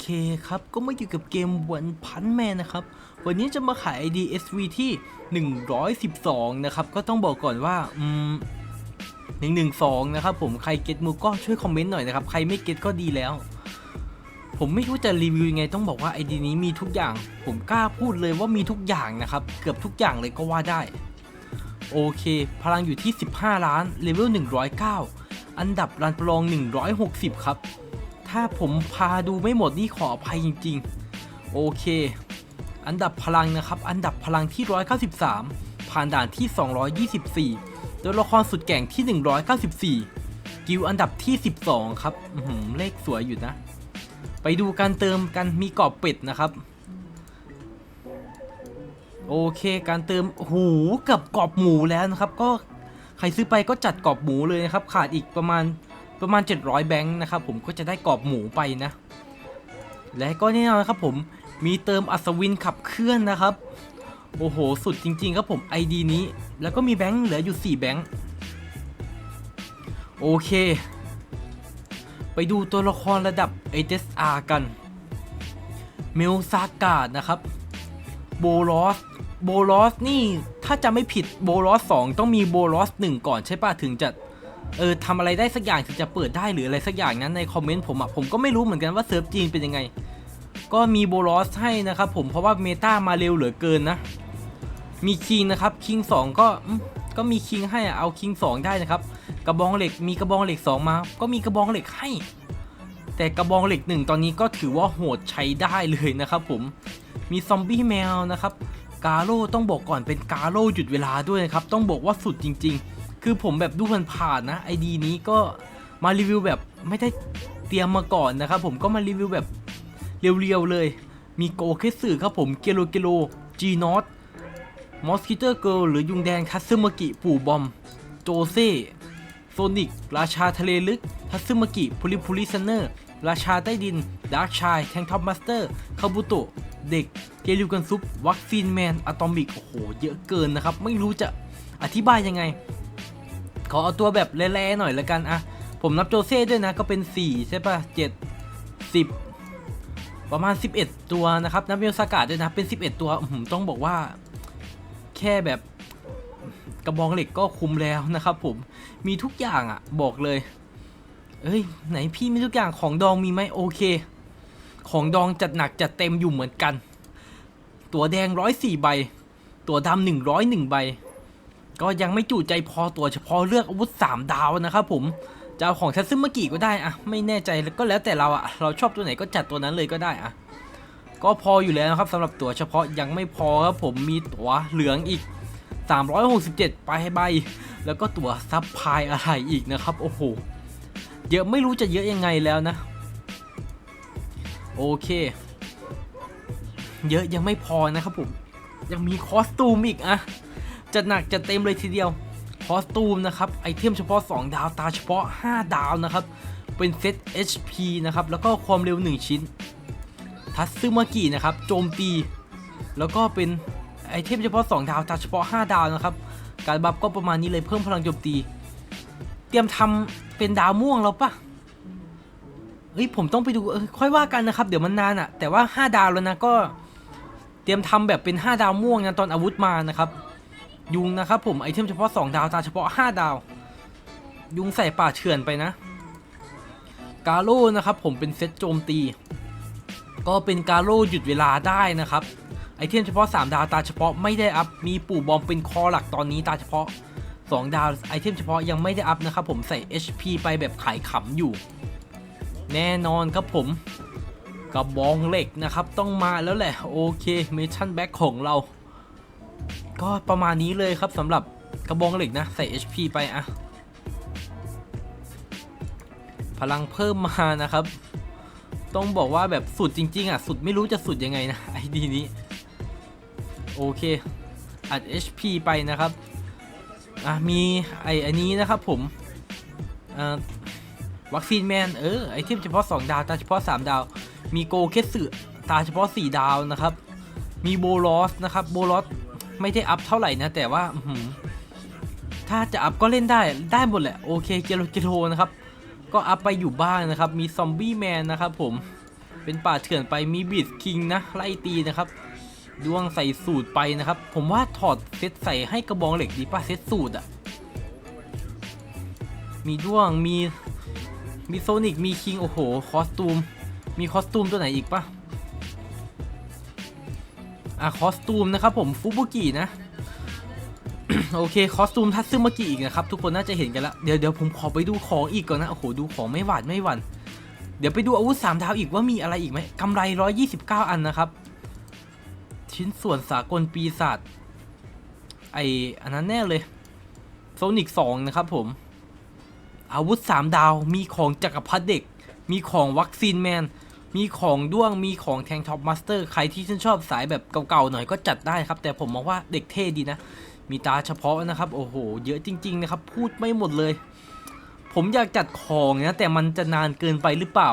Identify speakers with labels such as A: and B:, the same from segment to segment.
A: เคครับก็มาอยู่กับเกมวันพันแมนนะครับ วันนี้จะมาขาย ID SV ที่ 112 นะครับ ก็ต้องบอกก่อนว่าอืม112 นะครับผมใครเก็ตมูก็ช่วยคอมเมนต์หน่อยนะครับ ใครไม่เก็ตก็ดีแล้ว ผมไม่รู้จะรีวิวยังไงต้องบอกว่า ID นี้มีทุกอย่าง ผมกล้าพูดเลยว่ามีทุกอย่างนะครับ เกือบทุกอย่างเลยก็ว่าได้ โอเค พลังอยู่ที่ 15 ล้านเลเวล109 อันดับรันประลอง 160 ครับ ถ้าผมพาดูไม่หมดนี่ขออภัยจริง ๆ โอเค อันดับพลังนะครับ อันดับพลังที่ 193 ผ่านด่านที่ 224 ตัวละครสุดแก่งที่ 194 กิลอันดับที่ 12 ครับอื้อหือเลขสวยอยู่นะ ไปดูการเติมกันมีกรอบเป็ดนะครับโอเค การเติมหูกับกรอบหมูแล้วนะครับ ก็ใครซื้อไปก็จัดกรอบหมูเลยนะครับ ขาดอีกประมาณ ประมาณ 700 แบงค์นะครับผมก็จะได้กรอบหมูไปนะ และก็แน่นอนครับผมมีเติมอัศวินขับเคลื่อนนะครับ โอ้โห สุดจริง ๆ ครับผม ID นี้ แล้วก็มีแบงค์เหลืออยู่ 4 แบงค์โอเค ไปดูตัวละครระดับ HSR กัน เมลซากาดนะครับ โบลอส โบลอสนี่ ถ้าจะไม่ผิดโบลอส 2 ต้องมีโบลอส 1 ก่อนใช่ป่ะ ถึงจะ เออทำอะไรได้สักอย่างถึงจะเปิดได้หรืออะไรสักอย่างนั้นในคอมเมนต์ผมอะผมก็ไม่รู้เหมือนกันว่าเซิร์ฟจีนเป็นยังไง ก็มีโบลอสให้นะครับผมเพราะว่าเมตามาเร็วเหลือเกินนะ มีคิงนะครับคิง2ก็ก็มีคิงให้อะเอาคิง2ได้นะครับ กระบองเหล็กมีกระบองเหล็ก 2 มา ก็มีกระบองเหล็กให้ แต่กระบองเหล็กหนึ่งตอนนี้ก็ถือว่าโหดใช้ได้เลยนะครับผมมีซอมบี้แมวนะครับกาโร่ต้องบอกก่อนเป็นกาโร่หยุดเวลาด้วยนะครับต้องบอกว่าสุดจริง ๆ คือผมแบบดูผ่านๆนะไอดีนี้ก็มารีวิวแบบไม่ได้เตรียมมาก่อนนะครับผมก็มารีวิวแบบเรียวๆเลย มีโกเคสึครับผมเกโลเกโลจีนอตมอสคิเตอร์เกิลหรือยุงแดงคัตซึมากิปู่บอม โจเซ่โซนิก ราชาทะเลลึกทัตซึมากิพูลิพูลิซันเนอร์ ราชาใต้ดิน ดาร์คชาย แทงท็อปมาสเตอร์ คาบุโตะ เด็ก เกลิวกันซุป วัคซีนแมน อะตอมิก โอ้โห เยอะเกินนะครับ ไม่รู้จะอธิบายยังไง ขอเอาตัวแบบแร่ๆหน่อยละกันอะผมนับโจเซ่ด้วยนะก็เป็น 4 ใช่ปะ7 10 ประมาณ 11 ตัวนะครับ นับเมลสากาด้วยนะเป็น 11 ตัวอื้อหือต้องบอกว่า แค่แบบกระบองเหล็กก็คุ้มแล้วนะครับผมมีทุกอย่างอะ่ะบอกเลย เอ้ย ไหนพี่มีทุกอย่างของดองมีไหมโอเค ของดองจัดหนักจัดเต็มอยู่เหมือนกัน ตัวแดงร้อยสี่ใบ ตัวดำหนึ่งร้อยหนึ่งใบ ก็ยังไม่จุใจพอตัวเฉพาะเลือกอาวุธสามดาวนะครับผมจะเอาของทัซึมากิก็ได้อะไม่แน่ใจแล้วก็แล้วแต่เราอะเราชอบตัวไหนก็จัดตัวนั้นเลยก็ได้อะก็พออยู่แล้วนะครับสำหรับตัวเฉพาะยังไม่พอครับผมมีตัวเหลืองอีก 367ไปให้ใบ แล้วก็ตัวซับพายอะไรอีกนะครับ โอ้โห เยอะไม่รู้จะเยอะยังไงแล้วนะ โอเค เยอะยังไม่พอนะครับผม ยังมีคอสตูมอีกอะ จะหนักจะเต็มเลยทีเดียวคอสตูมนะครับไอเทมเฉพาะ 2 ดาวตาเฉพาะ 5 ดาวนะครับ เป็นเซต HP นะครับ แล้วก็ความเร็ว 1 ชิ้น ทัตซึมากินะครับโจมตี แล้วก็เป็นไอเทมเฉพาะ 2 ดาวตาเฉพาะ 5 ดาวนะครับ การบัฟก็ประมาณนี้เลยเพิ่มพลังโจมตี เตรียมทำเป็นดาวม่วงแล้วปะเฮ้ยผมต้องไปดูค่อยว่ากันนะครับ เดี๋ยวมันนานอะแต่ว่า 5 ดาวแล้วนะก็ เตรียมทำแบบเป็น 5 ดาวม่วงนะตอนอาวุธมานะครับ ยุงนะครับผมไอเทมเฉพาะ 2 ดาวตาเฉพาะ 5 ดาว ยุงใส่ป่าเถื่อนไปนะ กาโร่นะครับผมเป็นเซตโจมตี ก็เป็นกาโร่หยุดเวลาได้นะครับ ไอเทมเฉพาะ 3 ดาวตาเฉพาะไม่ได้อัพ มีปู่บอมเป็นคอหลักตอนนี้ตาเฉพาะ 2 ดาวไอเทมเฉพาะยังไม่ได้อัพนะครับผมใส่ HP ไปแบบขายขำอยู่ แน่นอนครับผมกระบองเหล็กนะครับ ต้องมาแล้วแหละ โอเคเมชั่นแบ็คของเรา ก็ประมาณนี้เลยครับสำหรับกระบองเหล็กนะ ใส่ HP ไปอะพลังเพิ่มมานะครับ ต้องบอกว่าแบบสุดจริง ๆ อะ สุดไม่รู้จะสุดยังไงนะไอดีนี้ โอเค อัด HP ไปนะครับ อะ มีไออันนี้นะครับผมอ่อวัคซีนแมน เออ ไอเทมเฉพาะ 2 ดาว ตาเฉพาะ 3 ดาว มีโกเคสึตาเฉพาะ 4 ดาวนะครับ มีโบลอสนะครับ โบลอส ไม่ได้อัพเท่าไหร่นะ แต่ว่าถ้าจะอัพก็เล่นได้ได้หมดแหละ โอเคเกโลเกโลนะครับ ก็อัพไปอยู่บ้างนะครับ มีซอมบี้แมนนะครับผมเป็นป่าเถื่อนไปมีบีดคิงนะไล่ตีนะครับดวงใส่สูตรไปนะครับ ผมว่าถอดเซตใส่ให้กระบองเหล็กดีป่ะเซตสูตรอะมีดวงมีมีโซนิกมีคิงโอ้โหคอสตูม มีคอสตูมตัวไหนอีกป่ะ อะคอสตูมนะครับผมฟุบุกินะโอเคคอสตูมทัตซึมากิอีกนะครับทุกคนน่าจะเห็นกันแล้วเดี๋ยวเดี๋ยวผมขอไปดูของอีกก่อนนะโอ้โหดูของไม่หวาดไม่หวั่นเดี๋ยวไปดูอาวุธ3ดาวอีกว่ามีอะไรอีกไหมกำไร 129 อันนะครับ ชิ้นส่วนสากลปีศาจไออันนั้นแน่เลยโซนิก2นะครับผม อาวุธ 3 ดาวมีของจักรพรรดิเด็ก มีของวัคซีนแมน มีของด้วงมีของแทงท็อปมาสเตอร์ใครที่ชื่นชอบสายแบบเก่าๆหน่อยก็จัดได้ครับ แต่ผมมองว่าเด็กเท่ดีนะ มีตาเฉพาะนะครับ โอ้โห เยอะจริงๆนะครับพูดไม่หมดเลย ผมอยากจัดของนะแต่มันจะนานเกินไปหรือเปล่า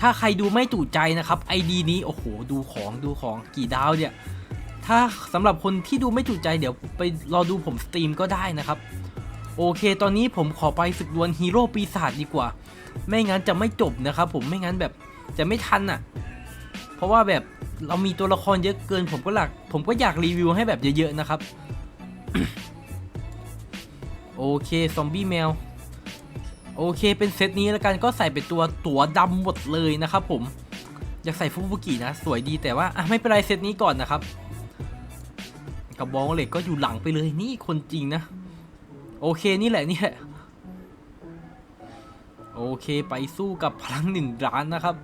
A: ถ้าใครดูไม่จุใจนะครับไอดีนี้โอ้โหดูของดูของกี่ดาวเนี่ยถ้าสำหรับคนที่ดูไม่จุใจเดี๋ยวไปรอดูผมสตรีมก็ได้นะครับโอเค ตอนนี้ผมขอไปฝึกดวลฮีโร่ปีศาจดีกว่า ไม่งั้นจะไม่จบนะครับผมไม่งั้นแบบ จะไม่ทันอะ เพราะว่าแบบเรามีตัวละครเยอะเกิน ผมก็หลัก ผมก็อยากรีวิวให้แบบเยอะๆนะครับ โอเคซอมบี้แมว โอเคเป็นเซตนี้แล้วกันก็ใส่เป็นตัวตัวดำหมดเลยนะครับผม อยากใส่ฟุบุกินะ สวยดีแต่ว่าอะไม่เป็นไรเซตนี้ก่อนนะครับกระบองเหล็กก็อยู่หลังไปเลยนี่คนจริงนะ โอเคนี่แหละนี่แหละโอเคไปสู้กับพลังหนึ่งล้านนะครับ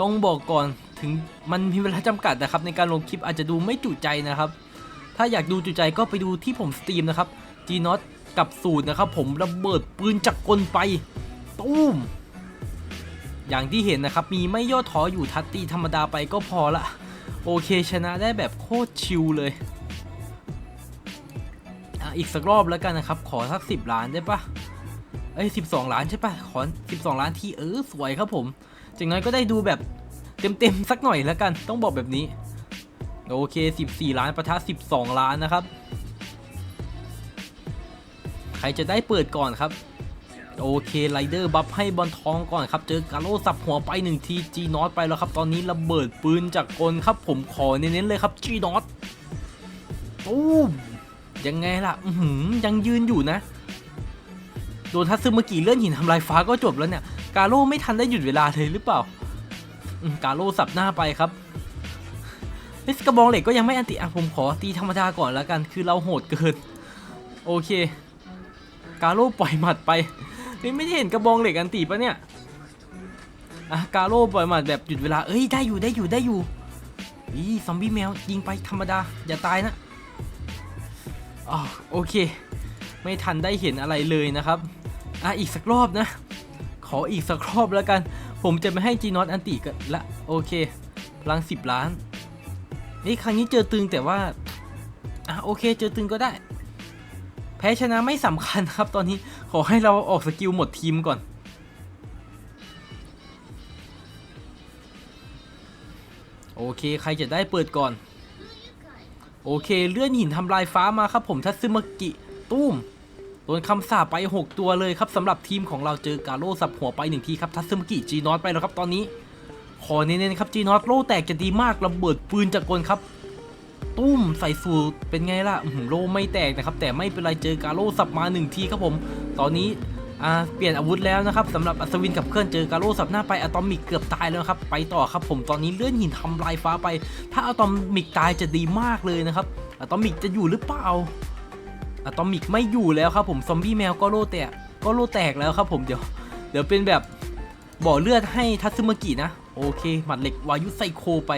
A: ต้องบอกก่อนถึงมันมีเวลาจำกัดนะครับ ในการลงคลิปอาจจะดูไม่จุใจนะครับ ถ้าอยากดูจุใจก็ไปดูที่ผมสตรีมนะครับ g n o t กับสูตรนะครับ ผมระเบิดปืนจักกลไปตุ้มอย่างที่เห็นนะครับ มีไม่ย่อท้ออยู่ทัตตีธรรมดาไปก็พอละ โอเคชนะได้แบบโคตรชิลเลยอะอีกสักรอบแล้วกันนะครับ ขอสักสิบล้านได้ปะเอ้ยสิบสองล้านใช่ปะขอสิบสองล้านทีเออสวยครับผม จากนั้นก็ได้ดูแบบเต็มๆสักหน่อยแล้วกัน ต้องบอกแบบนี้ โอเค 14 ล้านประทะ 12 ล้านนะครับ ใครจะได้เปิดก่อนครับ โอเคไรเดอร์บัฟให้บอลทองก่อนครับ เจอกาโลสับหัวไปหนึ่งทีจีนอตไปแล้วครับ ตอนนี้ระเบิดปืนจากกลครับผมขอเน้นๆเลยครับจีนอตตู้มยังไงล่ะ ยังยืนอยู่นะ ดนทัตซึมากิเลื่อนหินทำลายฟ้าก็จบแล้วเนี่ย กาโลไม่ทันได้หยุดเวลาเลยหรือเปล่ากาโลสับหน้าไปครับเฮ้กระบองเหล็กก็ยังไม่อันติอะผมขอตีธรรมดาก่อนแล้วกัน คือเราโหดเกิน โอเค กาโร่ปล่อยหมัดไปไม่ได้เห็นกระบองเหล็กอันติปะเนี่ยอะกาโร่ปล่อยหมัดแบบหยุดเวลา เอ้ยได้อยู่ได้อยู่ได้อยู่อีซอมบี้แมวยิงไปธรรมดา อย่าตายนะอ๋อโอเค ไม่ทันได้เห็นอะไรเลยนะครับ อะอีกสักรอบนะ ขออีกสักรอบแล้วกัน ผมจะไม่ให้จีนอตอันติกันละโอเค พลังสิบล้านนี่ครั้งนี้เจอตึงแต่ว่าอะโอเค เจอตึงก็ได้ แพ้ชนะไม่สำคัญครับตอนนี้ขอให้เราออกสกิลหมดทีมก่อนโอเค ใครจะได้เปิดก่อน โอเค เลื่อนหินทำลายฟ้ามาครับผมทัตซึมากิ ตุ้ม โดนคำสาปไป 6 ตัวเลยครับสำหรับทีมของเราเจอกาโร่สับหัวไปหนึ่งทีครับทัตซึมกิจีนอตไปแล้วครับตอนนี้ ขอเน้นๆครับจีนอตโล่แตกจะดีมากระเบิดปืนจากกลครับ ตุ้มใส่สูตรเป็นไงล่ะโล่ไม่แตกนะครับแต่ไม่เป็นไรเจอกาโร่สับมาหนึ่งทีครับผม ตอนนี้เปลี่ยนอาวุธแล้วนะครับสำหรับอัศวินกับเคลื่อนเจอกาโร่สับหน้าไปอะตอมิกเกือบตายแล้วครับไปต่อครับผมตอนนี้เลื่อนหินทำลายฟ้าไป ถ้าอะตอมิกตายจะดีมากเลยนะครับอะตอมิกจะอยู่หรือเปล่า อะตอมิกไม่อยู่แล้วครับผมซอมบี้แมวก็โล่แตกก็โล่แตกแล้วครับผมเดี๋ยวเดี๋ยวเป็นแบบบ่อเลือดให้ทัตซึมากินะ โอเค หมัดเหล็กวายุไซโคไป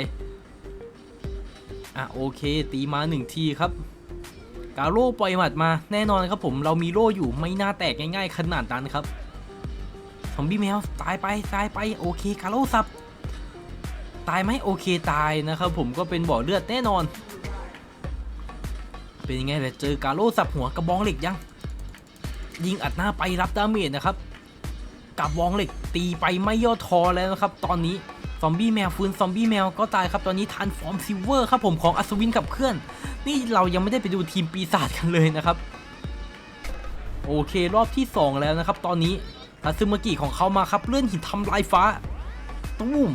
A: อะโอเค ตีมาหนึ่งทีครับกาโร่ปล่อยหมัดมาแน่นอนครับผมเรามีโล่อยู่ไม่น่าแตกง่ายๆขนาดนั้นครับซอมบี้แมวตายไปตายไปโอเคกาโร่สับ ตายไหมโอเคตายนะครับผมก็เป็นบ่อเลือดแน่นอน เป็นยังไงเลยเจอกาโร่สับหัวกระบองเหล็กยัง ยิงอัดหน้าไปรับดาเมจนะครับกับบองเหล็กตีไปไม่ย่อท้อแล้วนะครับ ตอนนี้ซอมบี้แมวฟื้นซอมบี้แมวก็ตายครับตอนนี้ทันฟอร์มซิลเวอร์ครับผมของอัศวินกับเคลื่อน นี่เรายังไม่ได้ไปดูทีมปีศาจกันเลยนะครับ โอเครอบที่ 2 แล้วนะครับ ตอนนี้ทัซึมากิของเขามาครับเลื่อนหินทำลายฟ้าตุ้ม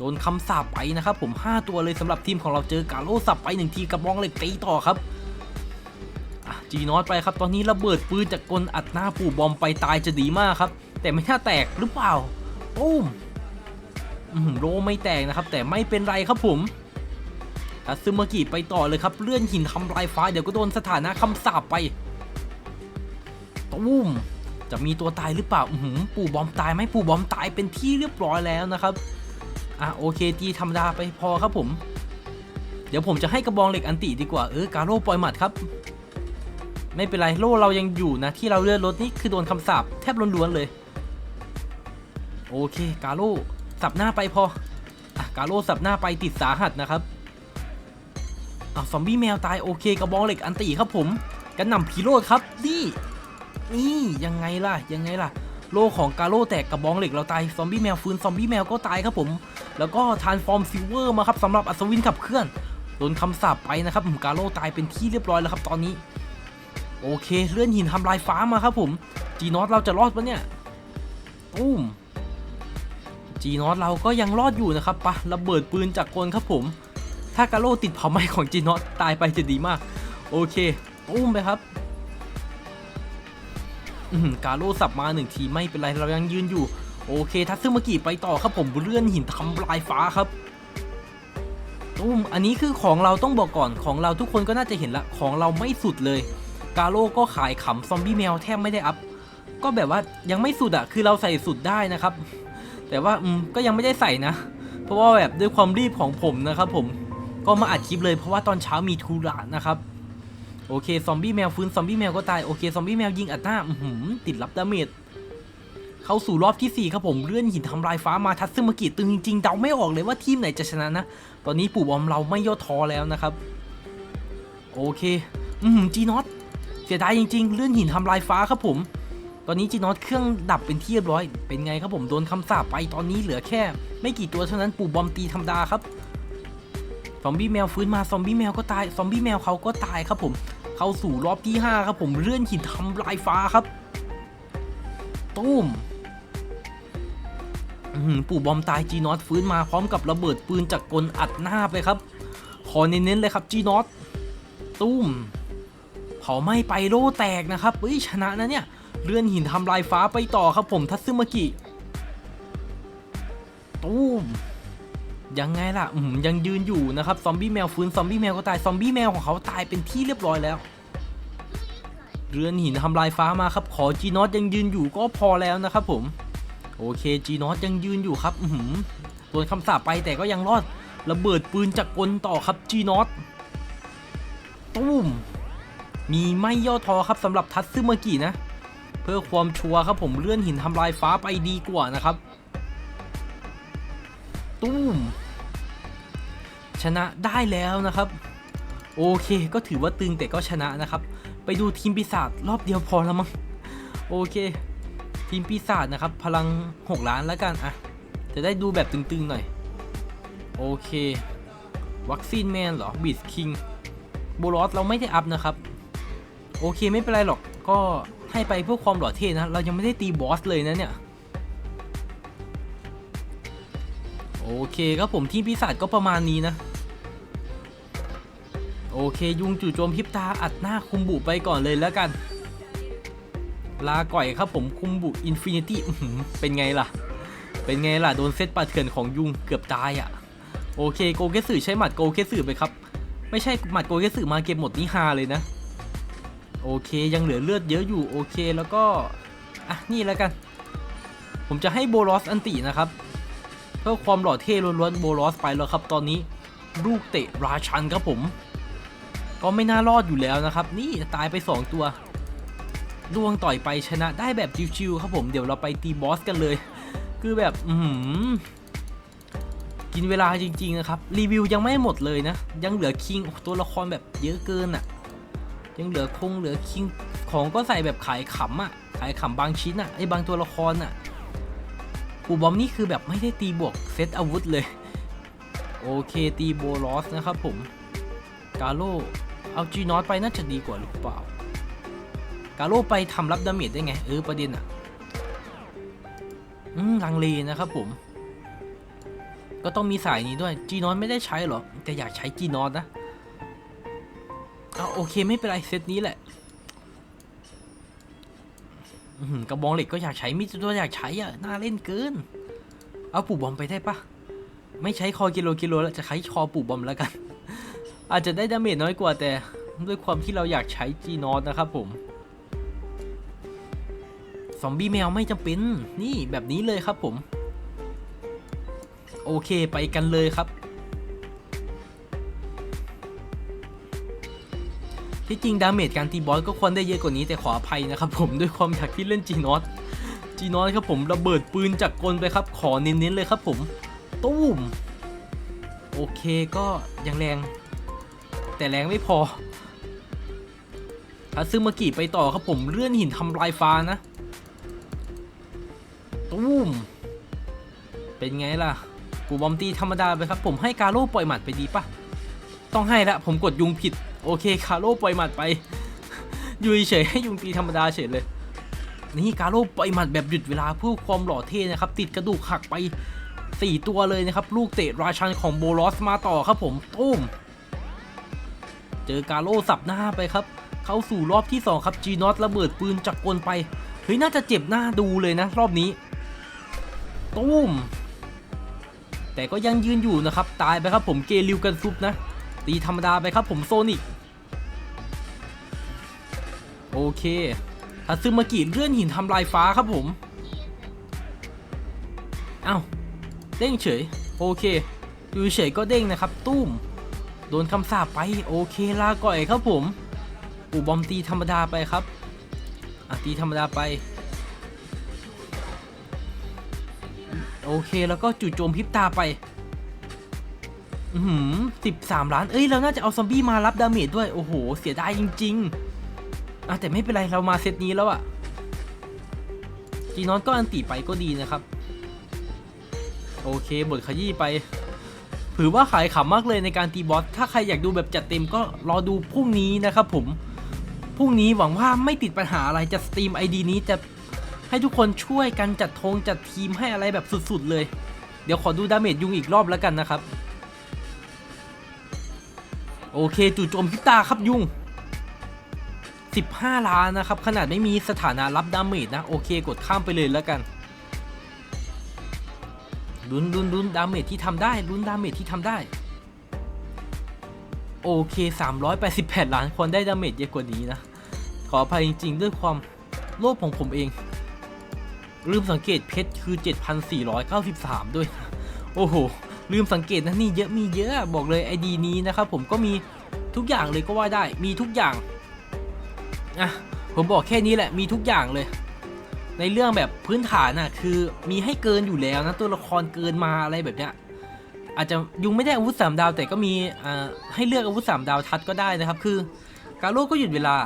A: โดนคำสาปไปนะครับผม 5 ตัวเลยสำหรับทีมของเราเจอกาโลสับไปหนึ่งทีกระบองเหล็กตีต่อครับจีนอตไปครับ ตอนนี้ระเบิดปืนจากกลอัดหน้าปู่บอมไปตายจะดีมากครับ แต่ไม่น่าแตกหรือเปล่าตุ้มโลไม่แตกนะครับ แต่ไม่เป็นไรครับผมทัซึมากิไปต่อเลยครับ เลื่อนหินทำลายฟ้าเดี๋ยวก็โดนสถานะคำสาปไปตุ้มจะมีตัวตายหรือเปล่า อืปู่บอมตายไหมปู่บอมตายเป็นที่เรียบร้อยแล้วนะครับ อะโอเคตีธรรมดาไปพอครับผม เดี๋ยวผมจะให้กระบองเหล็กอันติดีกว่าเออกาโร่ปล่อยหมัดครับ ไม่เป็นไรโล่เรายังอยู่นะที่เราเลื่อนรถนี่คือโดนคำสาปแทบล้วนๆเลย โอเคกาโร่สับหน้าไปพออะกาโร่สับหน้าไปติดสาหัสนะครับอะซอมบี้แมวตายโอเคกระบองเหล็กอันติครับผมกันนำพีโรดครับนี่นี่ยังไงล่ะยังไงล่ะ โลของกาโร่แตกกระบองเหล็กเราตายซอมบี้แมวฟื้นซอมบี้แมวก็ตายครับผม แล้วก็ทานฟอร์มซิลเวอร์มาครับสำหรับอัศวินขับเคลื่อนโดนคำสาปไปนะครับกาโร่ตายเป็นที่เรียบร้อยแล้วครับตอนนี้ โอเคเลื่อนหินทำลายฟ้ามาครับผมจีนอตเราจะรอดปะเนี่ยตุ้มจีนอตเราก็ยังรอดอยู่นะครับปะระเบิดปืนจากกลครับผม ถ้ากาโร่ติดเผาไหม้ของจีนอตตายไปจะดีมาก โอเคตุ้มไปครับ กาโร่สับมาหนึ่งทีไม่เป็นไรเรายังยืนอยู่ โอเค ทัซึมากิไปต่อครับผมเลื่อนหินทำลายฟ้าครับตุ้มอันนี้คือของเราต้องบอกก่อนของเราทุกคนก็น่าจะเห็นละของเราไม่สุดเลย กาโร่ก็ขายขำซอมบี้แมวแทบไม่ได้อัพก็แบบว่ายังไม่สุดอะคือเราใส่สุดได้นะครับ แต่ว่าอืมก็ยังไม่ได้ใส่นะ เพราะว่าแบบด้วยความรีบของผมนะครับผมก็มาอัดคลิปเลยเพราะว่าตอนเช้ามีธุระนะครับ โอเค ซอมบี้แมวฟื้น ซอมบี้แมวก็ตาย โอเค ซอมบี้แมวยิงอัดหน้าอือหือติดรับดาเมจ เข้าสู่รอบที่ 4 ครับผม เลื่อนหินทำลายฟ้ามาทัตซึมากิตึงจริงๆ เดาไม่ออกเลยว่าทีมไหนจะชนะนะ ตอนนี้ปู่บอมเราไม่ย่อท้อแล้วนะครับ โอเค อือหือจีนอตเสียดายจริง ๆ เลื่อนหินทำลายฟ้าครับผม ตอนนี้จีนอตเครื่องดับเป็นที่เรียบร้อย เป็นไงครับผม โดนคำสาปไป ตอนนี้เหลือแค่ ไม่กี่ตัวเท่านั้น ปู่บอมตีธรรมดาครับ ซอมบี้แมวฟื้นมา ซอมบี้แมวก็ตาย ซอมบี้แมวเขาก็ตายครับผม เข้าสู่รอบที่ 5 ครับผมเลื่อนหินทำลายฟ้าครับ ตุ้มอื้อหือปู่บอมตายจีนอตฟื้นมาพร้อมกับระเบิดปืนจากกลอัดหน้าไปครับ ขอเน้นๆเลยครับจีนอตตุ้มเผาไหม้ไปโล่แตกนะครับเฮ้ยชนะนะเนี่ยเลื่อนหินทำลายฟ้าไปต่อครับผมทัตซึมากิตุ้ม ยังไงล่ะอืมยังยืนอยู่นะครับซอมบี้แมวฟื้นซอมบี้แมวก็ตายซอมบี้แมวของเขาตายเป็นที่เรียบร้อยแล้ว เรือนหินทำลายฟ้ามาครับ ขอจีนอตยังยืนอยู่ก็พอแล้วนะครับผม โอเคจีนอตยังยืนอยู่ครับอืมโดนคำสาปไปแต่ก็ยังรอดระเบิดปืนจากกลต่อครับจีนอตตุ้มมีไม่ย่อท้อครับสำหรับทัตซึมากินะ เพื่อความชัวร์ครับผมเลื่อนหินทำลายฟ้าไปดีกว่านะครับ ตุ้ม ชนะได้แล้วนะครับ โอเคก็ถือว่าตึงแต่ก็ชนะนะครับ ไปดูทีมปีศาจรอบเดียวพอแล้วมั้งโอเค ทีมปีศาจนะครับ พลัง 6 ล้านแล้วกันอะจะได้ดูแบบตึงๆหน่อย โอเควัคซีนแมนเหรอบิสคิงโบลอสเราไม่ได้อัพนะครับ โอเคไม่เป็นไรหรอกก็ให้ไปเพื่อความหล่อเท่นะ เรายังไม่ได้ตีบอสเลยนะเนี่ย โอเคครับผมทีมปีศาจก็ประมาณนี้นะ โอเคยุงจู่โจมพิบตาอัดหน้าคุมบุไปก่อนเลยแล้วกัน ลาก่อยครับผมคุมบุอินฟินิตี้เป็นไงล่ะ เป็นไงล่ะ โดนเซตปัดเถื่อนของยุงเกือบตายอะ่ะ โอเคโกเกสึใช้หมัดโกเกสึไปครับ ไม่ใช่หมัดโกเกสึมาเก็บหมดนี่ฮาเลยนะ โอเคยังเหลือเลือดเยอะอยู่โอเคแล้วก็อะนี่แล้วกัน ผมจะให้โบลอสอันตินะครับ เพื่อความหล่อเท่ล้วนๆโบลอสไปแล้วครับตอนนี้ลูกเตะราชันครับผม ก็ไม่น่ารอดอยู่แล้วนะครับ นี่ตายไป 2 ตัวดวงต่อยไปชนะได้แบบชิวๆครับผมเดี๋ยวเราไปตีบอสกันเลย คือแบบอืกินเวลาจริงๆนะครับ รีวิวยังไม่หมดเลยนะ ยังเหลือคิงตัวละครแบบเยอะเกินอะ่ะ ยังเหลือคงเหลือคิงของก็ใส่แบบขายขำอะ่ะ ขายขำบางชิ้นอะ่ะไอ้บางตัวละครอะ ปูบอมนี่คือแบบไม่ได้ตีบวกเซตอาวุธเลย โอเคตีโบลอสนะครับผม กาโลเอาจีนอตไปน่าจะดีกว่าหรือเปล่า กาโลไปทำรับดาเมจได้ไง เออประเด็นอะอืมลังเลนะครับผม ก็ต้องมีสายนี้ด้วยจีนอนไม่ได้ใช้หรอแต่อยากใช้จีนอนนะเอาโอเคไม่เป็นไรเซตนี้แหละ กระบองเหล็กก็อยากใช้มีดตัวอยากใช้อะน่าเล่นเกิน เอาปู่บอมไปได้ปะไม่ใช้คอกิโลกิโลแล้วจะใช้คอปู่บอมแล้วกัน อาจจะได้ดาเมจน้อยกว่าแต่ด้วยความที่เราอยากใช้จีนอนนะครับผมซอมบี้แมวไม่จำเป็น นี่แบบนี้เลยครับผม โอเคไปกันเลยครับ ที่จริงดาเมจการตีบอสก็ควรได้เยอะกว่านี้แต่ขออภัยนะครับผมด้วยความอยากที่เล่นจีนอสจีนอสครับผมระเบิดปืนจากกลไปครับ ขอเน้นๆเลยครับผมตุ้มโอเคก็ยังแรง แต่แรงไม่พอถ้าซึมากิไปต่อครับผมเลื่อนหินทำลายฟ้านะตุ้มเป็นไงล่ะกูบอมตีธรรมดาไปครับผมให้กาโร่ปล่อยหมัดไปดีปะต้องให้ละผมกดยุงผิด โอเคคาโร่ปล่อยหมัดไปยู่เฉยให้ยุงตีธรรมดาเฉยเลย นี่กาโร่ปล่อยหมัดแบบหยุดเวลาเพื่อความหล่อเท่นะครับ ติดกระดูกหักไป 4 ตัวเลยนะครับ ลูกเตะราชันของโบลอสมาต่อครับผมตุ้มเจอกาโร่สับหน้าไปครับ เข้าสู่รอบที่ 2 ครับจีนอตระเบิดปืนจักกลไปเฮ้ยน่าจะเจ็บหน้าดูเลยนะ รอบนี้ตุ้มแต่ก็ยังยืนอยู่นะครับ ตายไปครับผมเกลิวกันซุปนะ ตีธรรมดาไปครับผมโซนิกโอเคทัซึมากิเลื่อนหินทำลายฟ้าครับผมเอ้าเด้งเฉย โอเค อยู่เฉยก็เด้งนะครับตุ้ม โดนคำสาปไป โอเคลาก่อยครับผมปูบอมตีธรรมดาไปครับอะตีธรรมดาไป โอเคแล้วก็จู่โจมพิบตาไป สิบสามล้าน เอ้ย เราน่าจะเอาซอมบี้มารับดาเมจด้วย โอ้โห เสียดายจริงๆอะแต่ไม่เป็นไร เรามาเซตนี้แล้วอะจีนอนก็อันตีไปก็ดีนะครับ โอเค บทขยี้ไป ถือว่าขายขำมากเลยในการตีบอส ถ้าใครอยากดูแบบจัดเต็มก็รอดูพรุ่งนี้นะครับผม พรุ่งนี้หวังว่าไม่ติดปัญหาอะไรจะสตรีม ID นี้จะให้ทุกคนช่วยกันจัดธงจัดทีมให้อะไรแบบสุดๆเลย เดี๋ยวขอดูดาเมจยุงอีกรอบแล้วกันนะครับ โอเคจู่โจมพิตาครับยุง 15 ล้านนะครับ ขนาดไม่มีสถานะรับดาเมจนะ โอเคกดข้ามไปเลยแล้วกันลุ้นลุ้นลุ้นดาเมจที่ทำได้ลุ้นดาเมจที่ทำได้ โอเค 388 ล้านคนได้ดาเมจเยอะกว่านี้นะ ขออภัยจริง ๆ ด้วยความโลภของผมเอง ลืมสังเกตเพชรคือ 7,493 ด้วย โอ้โห ลืมสังเกตนะนี่เยอะมีเยอะบอกเลยไอดีนี้นะครับผมก็มีทุกอย่างเลยก็ว่าได้มีทุกอย่างอะผมบอกแค่นี้แหละมีทุกอย่างเลย ในเรื่องแบบพื้นฐานน่ะคือมีให้เกินอยู่แล้วนะตัวละครเกินมาอะไรแบบเนี้ยอาจจะยุงไม่ได้อาวุธสามดาว แต่ก็มีอ่าให้เลือกอาวุธสามดาวทัดก็ได้นะครับ คือกาโร่ก็หยุดเวลา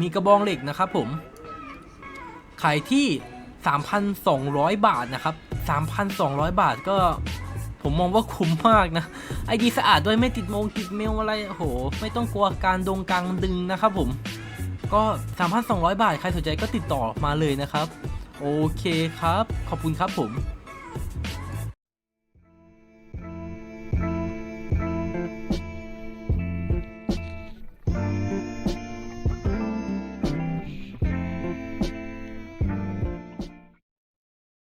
A: มีกระบองเหล็กนะครับผม ขายที่ 3,200 บาทนะครับ 3,200 บาทก็ ผมมองว่าคุ้มมากนะไอดีสะอาดด้วยไม่ติดมงติดเมลอะไรโอ้โห ไม่ต้องกลัวการดงกลางดึงนะครับผม ก็ 3,200 บาท ใครสนใจก็ติดต่อมาเลยนะครับ โอเคครับ ขอบคุณครับผม